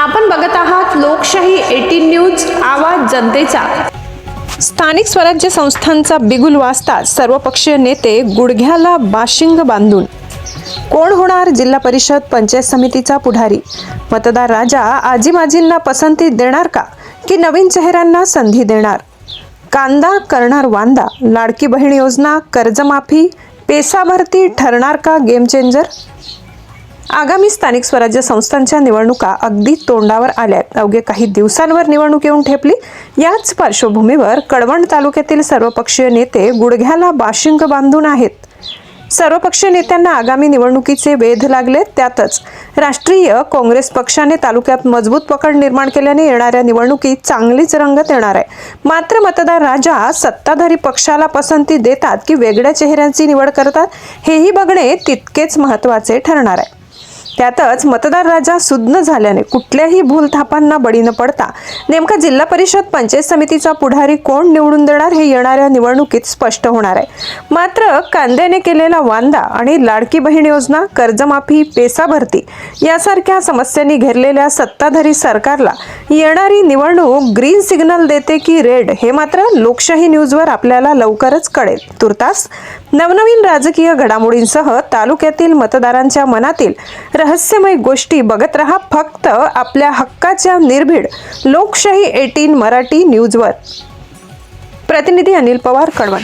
आपण बघत आहात लोकशाही एटीन न्यूज आवाज जनतेचा. स्थानिक स्वराज्य संस्थांचा बिगुल वाजता सर्वपक्षीय नेते गुडघ्याला बाशिंग बांधून. कोण होणार जिल्हा परिषद पंचायत समितीचा पुढारी? मतदार राजा आजीमाजींना पसंती देणार का? की नवीन चेहऱ्यांना संधी देणार? कांदा करणार वांदा? लाडकी बहीण योजना कर्जमाफी पेसा भरती ठरणार का गेम चेंजर? आगामी स्थानिक स्वराज्य संस्थांच्या निवडणुका अगदी तोंडावर आल्यात. अवघे काही दिवसांवर निवडणूक येऊन ठेपली. याच पार्श्वभूमीवर कळवण तालुक्यातील सर्वपक्षीय नेते गुडघ्याला बाशिंग बांधून आहेत. सर्वपक्षीय नेत्यांना आगामी निवडणुकीचे वेध लागले त्यातच राष्ट्रीय काँग्रेस पक्षाने तालुक्यात मजबूत पकड निर्माण केल्याने येणाऱ्या निवडणुकीत चांगलीच रंगत येणार आहे. मात्र मतदार राजा सत्ताधारी पक्षाला पसंती देतात की वेगळ्या चेहऱ्यांची निवड करतात हेही बघणे तितकेच महत्त्वाचे ठरणार आहे. त्यातच मतदार राजा सुज्ञ झाल्याने कुठल्याही भूलथापांना बळी न पडता. नेमका जिल्हा परिषद पंचायत समितीचा पुढारी कोण निवडून देणार हे येणाऱ्या निवडणुकीत स्पष्ट होणार आहे. मात्र कांद्याने केलेला वांदा आणि लाडकी बहीण योजना कर्जमाफी पेसा भरती यासारख्या समस्यांनी घेरलेल्या सत्ताधारी सरकारला येणारी निवडणूक ग्रीन सिग्नल देते की रेड हे मात्र लोकशाही न्यूजवर आपल्याला लवकरच कळेल. तुर्तास नवनवीन राजकीय घडामोडींसह तालुक्यातील मतदारांच्या मनातील रहस्यमय गोष्टी बघत रहा फक्त आपल्या हक्काच्या निर्भीड लोकशाही एटीन मराठी न्यूजवर. प्रतिनिधी अनिल पवार कळवण.